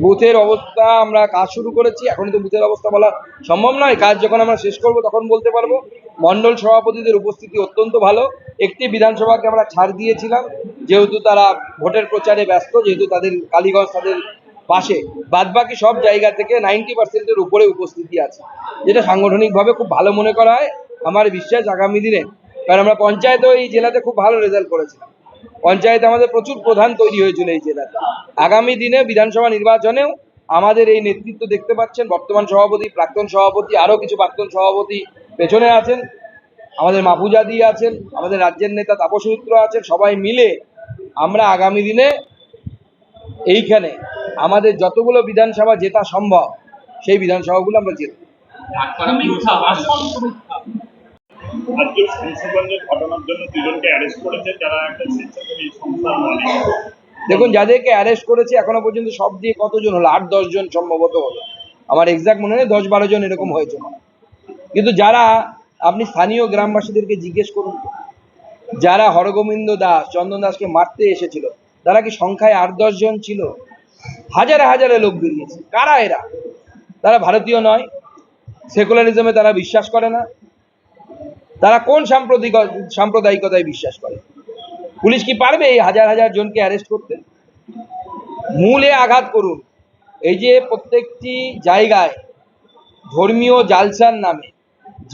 বুথের অবস্থা আমরা কাজ শুরু করেছি। এখন তো বুথের অবস্থা বলা সম্ভব নয়। কাজ যখন আমরা শেষ করব তখন বলতে পারব মন্ডল সভাপতিদের উপস্থিতি অত্যন্ত ভালো। একটি বিধানসভাকে আমরা ছাড় দিয়েছিলাম। যেহেতু তারা ভোটের প্রচারে ব্যস্ত, যেহেতু তাদের কালীগঞ্জ, তাদের পাশে। বাদবাকি সব জায়গা থেকে নাইনটি পার্সেন্টের উপরে উপস্থিতি আছে। যেটা সাংগঠনিকভাবে খুব ভালো মনে করা হয়। আমার বিশ্বাস আগামী দিনে। কারণ আমরা পঞ্চায়েতেও এই জেলাতে খুব ভালো রেজাল্ট করেছিলাম। পঞ্চায়েতে আমাদের প্রচুর প্রধান তৈরি হয়েছিল এই জেলাতে। আগামী দিনে বিধানসভা নির্বাচনেও আমাদের এই নেতৃত্ব দেখতে পাচ্ছেন, বর্তমান সভাপতি, প্রাক্তন সভাপতি, আরও কিছু প্রাক্তন সভাপতি পেছনে আছেন। আমাদের মাহফুজাদি আছেন, আমাদের রাজ্যের নেতা তাপস মিত্র আছেন, সবাই মিলে আমরা আগামী দিনে এইখানে আমাদের যতগুলো বিধানসভা জেতা সম্ভব, সেই বিধানসভাগুলো আমরা জিতব আজকে ঘটনার জন্য দুজনকে অ্যারেস্ট করেছে, যারা একটা স্বেচ্ছাসেবী সংস্থার মালিক। দেখুন, যাদেরকে অ্যারেস্ট করেছে, এখনও পর্যন্ত সব দিয়ে কতজন হলো? আট, দশ জন সম্ভবত হলো। আমার এক্সাক্ট মনে নেই, দশ, বারো জন এরকম হয়েছে। কিন্তু যারা, আপনি স্থানীয় গ্রামবাসীদেরকে জিজ্ঞেস করুন যারা হরগোবিন্দ দাস, চন্দন দাসকে মারতে এসেছিল, তারা কি সংখ্যায় আট, দশ জন ছিল? হাজারে হাজারে লোক বেরিয়েছে। কারা এরা? তারা ভারতীয় নয়। সেকুলারিজমে তারা বিশ্বাস করে না। তারা কোন সাম্প্রদায়িক সাম্প্রদায়িকতায় বিশ্বাস করে? পুলিশ কি পারবে এই হাজার হাজার জনকে অ্যারেস্ট করতে? মূলে আঘাত করুন। এই যে প্রত্যেকটি জায়গায় ধর্মীয় জালসার নামে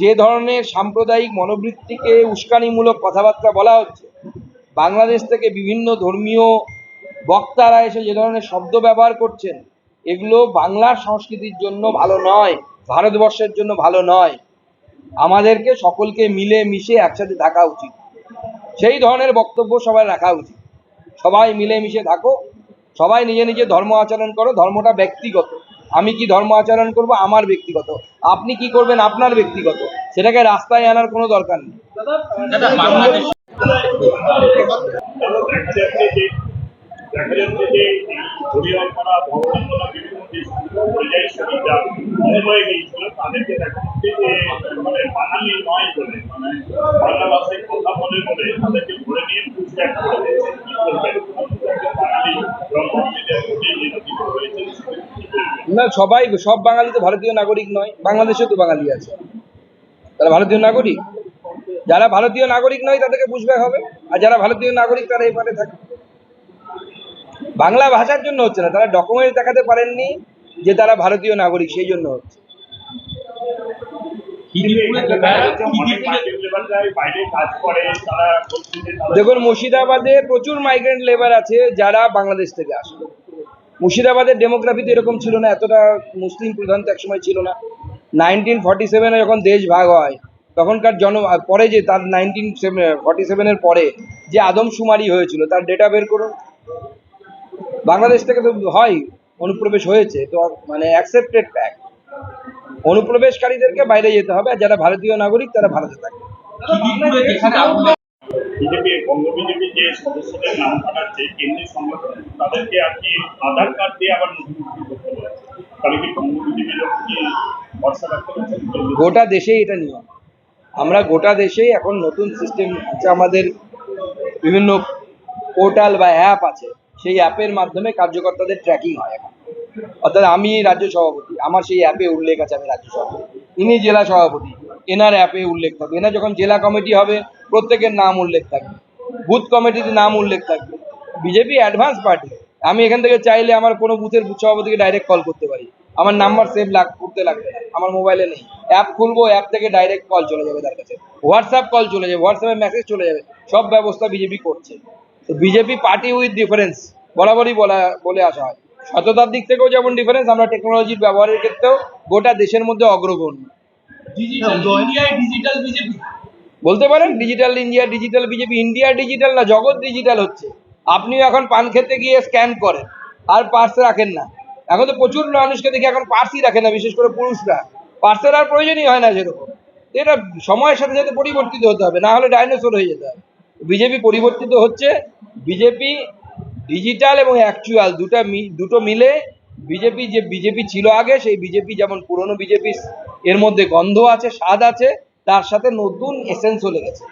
যে ধরনের সাম্প্রদায়িক মনোবৃত্তিকে উস্কানিমূলক কথাবার্তা বলা হচ্ছে, বাংলাদেশ থেকে বিভিন্ন ধর্মীয় বক্তারা এসে যে ধরনের শব্দ ব্যবহার করছেন, এগুলো বাংলার সংস্কৃতির জন্য ভালো নয়, ভারতবর্ষের জন্য ভালো নয়। আমাদেরকে সকলকে মিলে মিশে একসাথে থাকা উচিত। সেই ধরনের বক্তব্য সবাই রাখা উচিত। সবাই মিলেমিশে থাকো। সবাই নিজে নিজে ধর্ম আচরণ করো। ধর্মটা ব্যক্তিগত। আমি কি ধর্ম আচরণ করব? আমার ব্যক্তিগত। আপনি কি করবেন? আপনার ব্যক্তিগত। সেটাকে রাস্তায় আনার কোনো দরকার নেই। দেখা যাচ্ছে যে বিভিন্ন হয়ে যে মানে বাঙালি নয় বলে মানে বাংলা ভাষায় কথা বলে বলে তাদেরকে ধরে নিয়ে কি না, সবাই, সব বাঙালি তো ভারতীয় নাগরিক নয়, বাংলাদেশেও তো বাঙালি আছে। তারা ভারতীয় নাগরিক। যারা ভারতীয় নাগরিক নয়, তাদেরকে পুষবে হবে আর যারা ভারতীয় নাগরিক, তারা এপারে থাকে বাংলা ভাষার জন্য হচ্ছে না, তারা ডকুমেন্ট দেখাতে পারেননি যে তারা ভারতীয় নাগরিক, সেই জন্য হচ্ছে অনেক মার্কেট লেবাররাই বাইরে কাজ করে তারা বলছে যে তারা দেখুন মুর্শিদাবাদে প্রচুর মাইগ্রেন্ট লেবার আছে যারা বাংলাদেশ থেকে আসে। মুর্শিদাবাদের ডেমোগ্রাফি তো এরকম ছিল না এতটা মুসলিম প্রধান তো একসময় ছিল না। নাইনটিন ফর্টি সেভেনে যখন দেশ ভাগ হয় তখনকার জন পরে যে তার নাইনটিন ফর্টি সেভেনের পরে যে আদমশুমারি হয়েছিল তার ডেটা বের করুন। বাংলাদেশ থেকে তো হয় অনুপ্রবেশ হয়েছে তো মানে অ্যাকসেপ্টেড ফ্যাক্ট অনুপ্রবেশকারীদেরকে বাইরে যেতে হবে আর যারা ভারতীয় নাগরিক তারা ভারতে থাকবে বিজেপি বঙ্গ বিজেপি যে সদস্যদের নাম কাটাচ্ছে কেন্দ্রীয় সংগঠন তাদেরকে আর আধার কার্ড দিয়ে আবার নথিভুক্ত করতে বলে তাহলে কি বঙ্গ বিজেপির লোক কি ভরসা রাখতে গোটা দেশেই এটা নিয়ম। আমরা গোটা দেশেই এখন নতুন সিস্টেম আছে আমাদের বিভিন্ন পোর্টাল বা অ্যাপ আছে। সেই অ্যাপের মাধ্যমে কার্যকর্তাদের ট্র্যাকিং হয় এখন। অর্থাৎ আমি রাজ্য সভাপতি, আমার সেই অ্যাপে উল্লেখ আছে আমি রাজ্য সভাপতি। ইনি জেলা সভাপতি, এনার অ্যাপে উল্লেখ থাকবে। এনার যখন জেলা কমিটি হবে, প্রত্যেকের নাম উল্লেখ থাকবে। বুথ কমিটিতে নাম উল্লেখ থাকবে। বিজেপি অ্যাডভান্স পার্টি, আমি এখান থেকে চাইলে আমার কোনো বুথের বুথ সভাপতিকে ডাইরেক্ট কল করতে পারি। আমার নাম্বার সেভ লাগ, করতে লাগবে না, আমার মোবাইলে নেই। অ্যাপ খুলবো অ্যাপ থেকে ডাইরেক্ট কল চলে যাবে তার কাছে। হোয়াটসঅ্যাপ কল চলে যাবে হোয়াটসঅ্যাপে মেসেজ চলে যাবে। সব ব্যবস্থা বিজেপি করছে। তো বিজেপি পার্টি উইথ ডিফারেন্স বরাবরই বলা, বলে আসা হয়। সততার দিক থেকেও যেমন ডিফারেন্স আমরা টেকনোলজির ব্যবহারের ক্ষেত্রেও গোটা দেশের মধ্যে অগ্রগণ্য। বলতে পারেন digital India digital BJP India digital না জগৎ ডিজিটাল হচ্ছে। আপনিও এখন পান খেতে গিয়ে স্ক্যান করেন আর পার্স রাখেন না। এখন তো প্রচুর মানুষকে দেখি এখন পার্সই রাখে না বিশেষ করে পুরুষরা। পার্সের আর প্রয়োজনই হয় না সেরকম। এটা সময়ের সাথে সাথে পরিবর্তিত হতে হবে না হলে ডাইনোসর হয়ে যেতে হবে। বিজেপি পরিবর্তিত হচ্ছে বিজেপি ডিজিটাল এবং অ্যাকচুয়াল দুটা দুটো মিলে বিজেপি যে বিজেপি ছিল আগে, সেই বিজেপি যেমন পুরনো বিজেপি এর মধ্যে গন্ধ আছে, স্বাদ আছে, তার সাথে নতুন এসেন্স চলে গেছে।